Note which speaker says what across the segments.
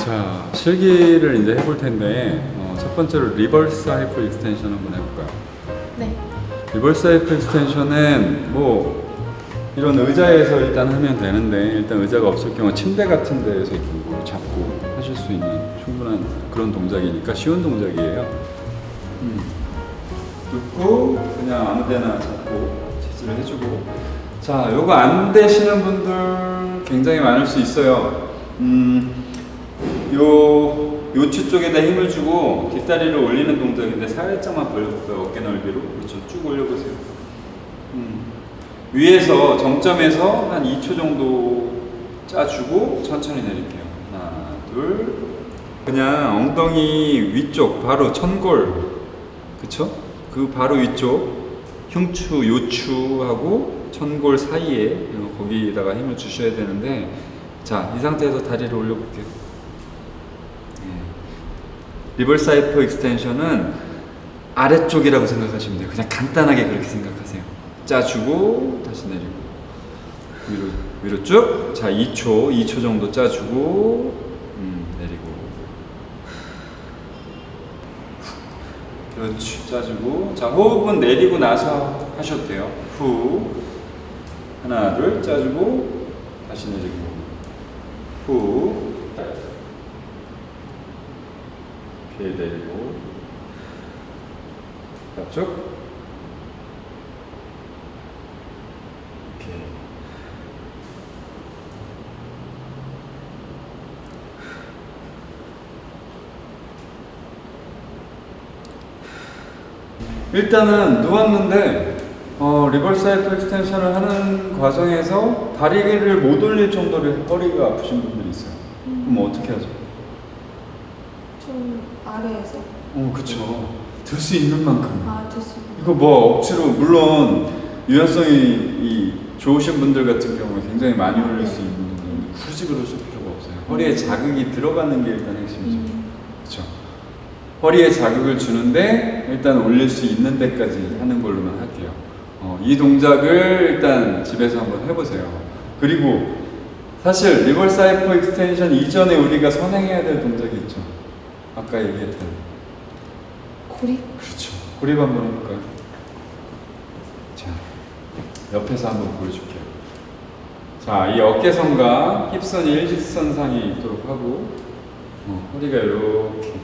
Speaker 1: 자, 실기를 이제 해볼 텐데 어, 첫 번째로 리버스 하이프 익스텐션 한번 해볼까요?
Speaker 2: 네.
Speaker 1: 리버스 하이프 익스텐션은 뭐 이런 의자에서 일단 하면 되는데 일단 의자가 없을 경우 침대 같은 데에서 이렇게 뭐 잡고 하실 수 있는 충분한 그런 동작이니까 쉬운 동작이에요. 음. 눕고 그냥 아무 데나 잡고 체질을 해주고 자 요거 안 되시는 분들 굉장히 많을 수 있어요. 음, 요 요추 쪽에다 힘을 주고 뒷다리를 올리는 동작인데 살짝만 벌려볼까요? 어깨 넓이로 그렇죠. 쭉 올려보세요. 음. 위에서 정점에서 한 2초 정도 짜주고 천천히 내릴게요. 하나, 둘. 그냥 엉덩이 위쪽 바로 천골, 그쵸? 그 바로 위쪽 흉추, 요추하고 천골 사이에 어, 거기다가 힘을 주셔야 되는데 자, 이 상태에서 다리를 올려볼게요. 네. 리버스 하이퍼 익스텐션은 아래쪽이라고 생각하시면 돼요. 그냥 간단하게 그렇게 생각하세요. 짜주고 다시 내리고 위로 위로 쭉. 자, 2초, 2초 정도 짜주고 음, 내리고. 그렇지, 짜주고. 자, 호흡은 내리고 나서 하셔도 돼요. 후. 하나, 둘, 짜주고 다시 내리고. 후. 이렇게 내리고. 앞쪽. 이렇게. 일단은 누웠는데 어, 리버스 하이퍼 익스텐션을 하는 과정에서 다리를 못 올릴 정도로 허리가 아프신 분들이 있어요. 그럼 어떻게 하죠?
Speaker 2: 좀 아래에서.
Speaker 1: 어, 그쵸. 들 수 있는 만큼.
Speaker 2: 아, 됐습니다.
Speaker 1: 이거 뭐 억지로 물론 유연성이 이 좋으신 분들 같은 경우에 굉장히 많이 올릴 수 있는 분들은 굳이 그러실 필요가 없어요. 허리에 자극이 들어가는 게 일단 핵심이죠.
Speaker 2: 음.
Speaker 1: 그렇죠. 허리에 자극을 주는데 일단 올릴 수 있는 데까지 하는 걸로만 할게요. 어, 이 동작을 일단 집에서 한번 해보세요. 그리고 사실 리버스 하이퍼 익스텐션 이전에 우리가 선행해야 될 동작이 있죠. 아까 얘기했던
Speaker 2: 고립?
Speaker 1: 그렇죠. 고립 한번 해볼까요? 자, 옆에서 한번 보여줄게요. 자, 이 어깨선과 힙선이 일직선상에 있도록 하고 어, 허리가 이렇게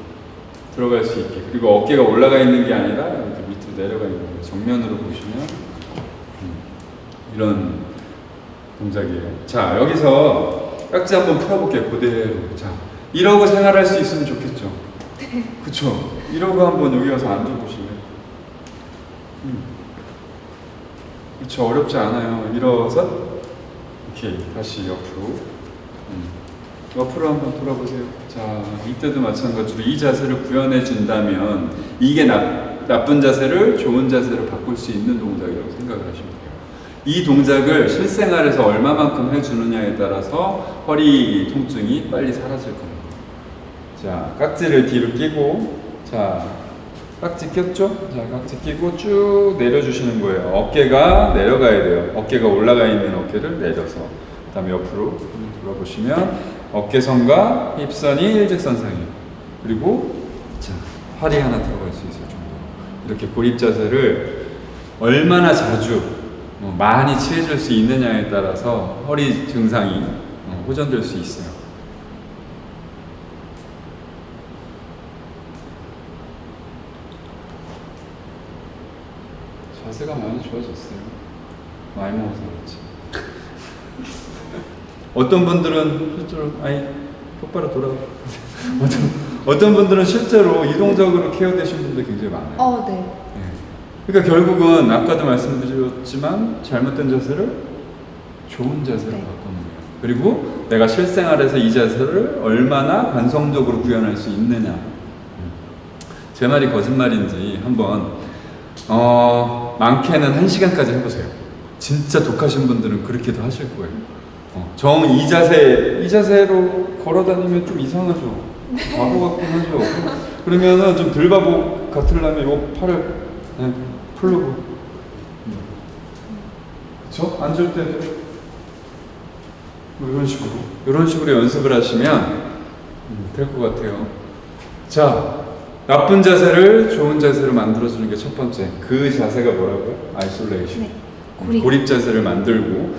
Speaker 1: 들어갈 수 있게 그리고 어깨가 올라가 있는 게 아니라 이렇게 밑으로 내려가 있는 거예요. 정면으로 보시면 음, 이런 동작이에요. 자, 여기서 깍지 한번 풀어볼게요. 그대로. 자, 이러고 생활할 수 있으면 좋겠죠. 그쵸. 이러고 한번 여기 와서 앉아보실래요? 음. 그쵸. 어렵지 않아요. 일어서, 오케이. 다시 옆으로. 음. 옆으로 한번 돌아보세요. 자, 이때도 마찬가지로 이 자세를 구현해 준다면 이게 나, 나쁜 자세를 좋은 자세로 바꿀 수 있는 동작이라고 생각을 하시면 돼요. 이 동작을 실생활에서 얼마만큼 해주느냐에 따라서 허리 통증이 빨리 사라질 겁니다. 자, 깍지를 뒤로 끼고, 자, 깍지 꼈죠? 자, 깍지 끼고 쭉 내려주시는 거예요. 어깨가 내려가야 돼요. 어깨가 올라가 있는 어깨를 내려서. 그 다음에 옆으로 돌아보시면 어깨선과 힙선이 일직선상이에요. 그리고, 자, 팔이 하나 들어갈 수 있을 정도. 이렇게 고립 자세를 얼마나 자주, 어, 많이 취해줄 수 있느냐에 따라서 허리 증상이 어, 호전될 수 있어요. 자세가 많이 좋아졌어요. 많이 먹어서 그렇지. 어떤 분들은 실제로 아니 똑바로 돌아가. 어떤 어떤 분들은 실제로 이동적으로 케어되신 분들 굉장히 많아요.
Speaker 2: 어, 네.
Speaker 1: 예. 그러니까 결국은 아까도 말씀드렸지만 잘못된 자세를 좋은 자세로
Speaker 2: 네.
Speaker 1: 바꾸는 거예요. 그리고 내가 실생활에서 이 자세를 얼마나 관성적으로 구현할 수 있느냐. 음. 제 말이 거짓말인지 한번 어, 많게는 한 시간까지 해보세요. 진짜 독하신 분들은 그렇게도 하실 거예요. 어, 정이 자세 이 자세로 걸어다니면 좀 이상하죠. 바보 같긴 하죠. 그러면은 좀덜 바보 같으려면 요 팔을 네, 풀르고 그쵸? 앉을 때도 뭐 이런 식으로 이런 식으로 연습을 하시면 될 것 같아요. 자, 나쁜 자세를 좋은 자세로 만들어주는 게 첫 번째. 그 자세가 뭐라고요? 아이솔레이션.
Speaker 2: 네. 고립.
Speaker 1: 고립 자세를 만들고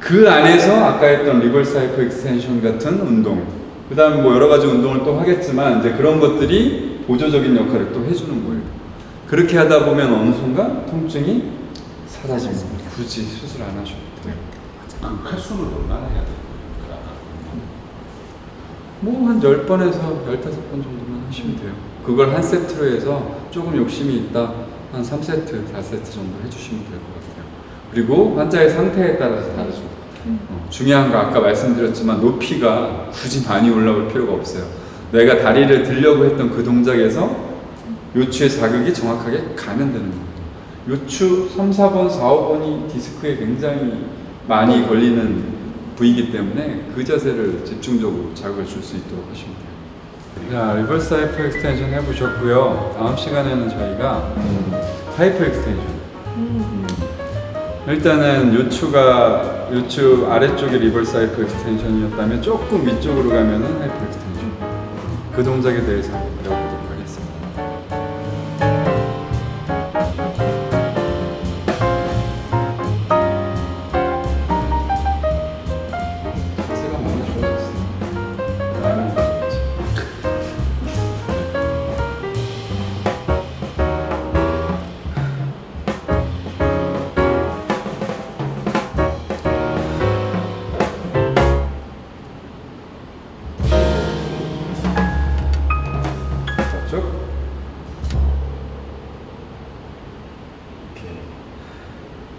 Speaker 1: 그 안에서 아까 했던 리버스 하이퍼 익스텐션 같은 운동 그 다음에 뭐 여러 가지 운동을 또 하겠지만 이제 그런 것들이 보조적인 역할을 또 해주는 거예요 그렇게 하다 보면 어느 순간 통증이 사라집니다. 굳이 수술 안 하셔도 돼요
Speaker 3: 그 횟수를 얼마나 해야 돼요?
Speaker 1: 뭐 한 10번에서 15번 정도만 하시면 돼요. 그걸 한 세트로 해서 조금 욕심이 있다. 한 3세트, 4세트 정도 해주시면 될 것 같아요. 그리고 환자의 상태에 따라서 다르죠. 어, 중요한 거 아까 말씀드렸지만 높이가 굳이 많이 올라올 필요가 없어요. 내가 다리를 들려고 했던 그 동작에서 요추의 자극이 정확하게 가면 되는 거예요 요추 3, 4번, 4, 5번이 디스크에 굉장히 많이 걸리는 부위이기 때문에 그 자세를 집중적으로 자극을 줄 수 있도록 하시면 돼요. 자, 리버스 하이퍼 익스텐션 해보셨고요. 다음 시간에는 저희가 음, 하이퍼 익스텐션.
Speaker 2: 음.
Speaker 1: 일단은 요추가 요추 아래쪽이 리버스 하이퍼 익스텐션이었다면 조금 위쪽으로 가면은 하이퍼 익스텐션. 그 동작에 대해서